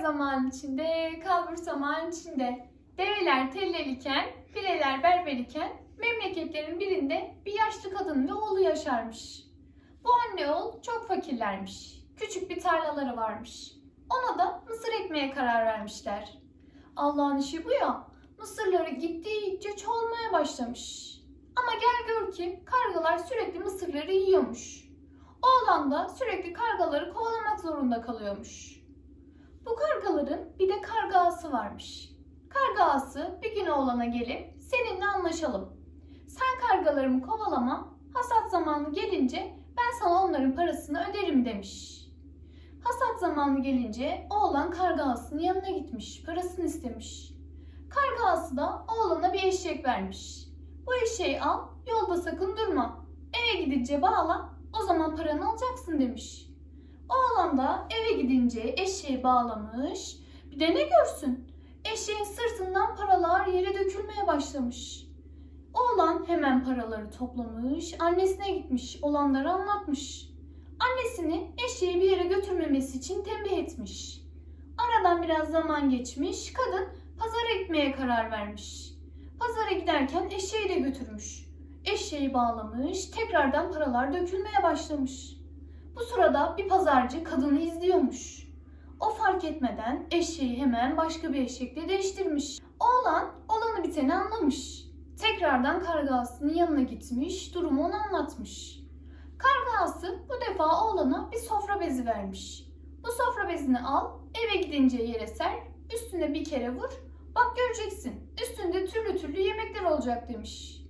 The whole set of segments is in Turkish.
zaman içinde, kalbur zaman içinde. Develer telleliken, pireler berber iken memleketlerin birinde bir yaşlı kadın ve oğlu yaşarmış. Bu anne oğul çok fakirlermiş. Küçük bir tarlaları varmış. Ona da mısır ekmeye karar vermişler. Allah'ın işi bu ya. Mısırları gittikçe çoğalmaya başlamış. Ama gel gör ki kargalar sürekli mısırları yiyormuş. Oğlan da sürekli kargaları kovalamak zorunda kalıyormuş. Bu kargaların bir de karga ağası varmış. Karga ağası bir gün oğlana gelip seninle anlaşalım. Sen kargalarımı kovalama, hasat zamanı gelince ben sana onların parasını öderim demiş. Hasat zamanı gelince oğlan karga ağasının yanına gitmiş, parasını istemiş. Karga ağası da oğlana bir eşek vermiş. Bu eşeği al, yolda sakın durma. Eve gidince bağla, o zaman paranı alacaksın demiş. Oğlan da eve gidince eşeği bağlamış. Bir de ne görsün? Eşeğin sırtından paralar yere dökülmeye başlamış. Oğlan hemen paraları toplamış, annesine gitmiş, olanları anlatmış. Annesini eşeği bir yere götürmemesi için tembih etmiş. Aradan biraz zaman geçmiş, kadın pazara gitmeye karar vermiş. Pazara giderken eşeği de götürmüş. Eşeği bağlamış, tekrardan paralar dökülmeye başlamış. Sırada bir pazarcı kadını izliyormuş. O fark etmeden eşeği hemen başka bir eşekle değiştirmiş. Oğlan olanı biteni anlamış. Tekrardan kargasının yanına gitmiş, durumu ona anlatmış. Kargası bu defa oğlana bir sofra bezi vermiş. Bu sofra bezini al, eve gidince yere ser, üstüne bir kere vur, bak göreceksin üstünde türlü türlü yemekler olacak demiş.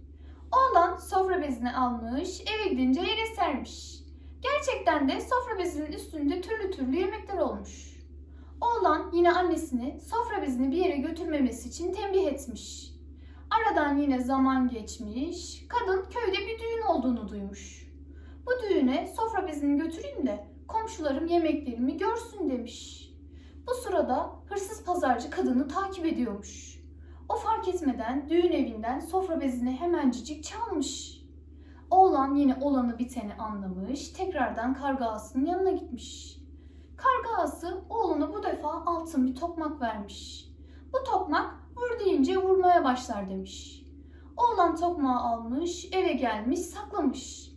Oğlan sofra bezini almış, eve gidince yere sermiş. Gerçekten de sofra bezinin üstünde türlü türlü yemekler olmuş. Oğlan yine annesini sofra bezini bir yere götürmemesi için tembih etmiş. Aradan yine zaman geçmiş, kadın köyde bir düğün olduğunu duymuş. Bu düğüne sofra bezini götüreyim de komşularım yemeklerimi görsün demiş. Bu sırada hırsız pazarcı kadını takip ediyormuş. O fark etmeden düğün evinden sofra bezini hemencik çalmış. Oğlan yine olanı biteni anlamış, tekrardan karga ağasının yanına gitmiş. Karga ağası oğluna bu defa altın bir tokmak vermiş. Bu tokmak vur deyince vurmaya başlar demiş. Oğlan tokmağı almış, eve gelmiş, saklamış.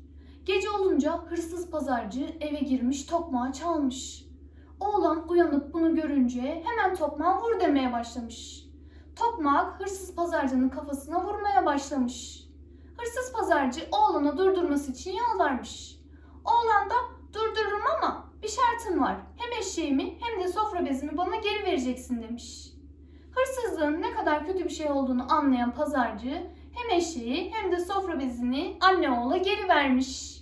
Gece olunca hırsız pazarcı eve girmiş, tokmağı çalmış. Oğlan uyanıp bunu görünce hemen tokmağı vur demeye başlamış. Tokmak hırsız pazarcının kafasına vurmaya başlamış. Hırsız pazarcı oğlanı durdurması için yalvarmış. Oğlan da durdururum ama bir şartım var. Hem eşeğimi hem de sofra bezimi bana geri vereceksin demiş. Hırsızlığın ne kadar kötü bir şey olduğunu anlayan pazarcı hem eşeği hem de sofra bezini anne oğula geri vermiş.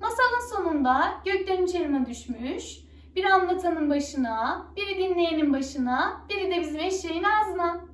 Masalın sonunda göklerin çelime düşmüş. Biri anlatanın başına, biri dinleyenin başına, biri de bizim eşeğin ağzına.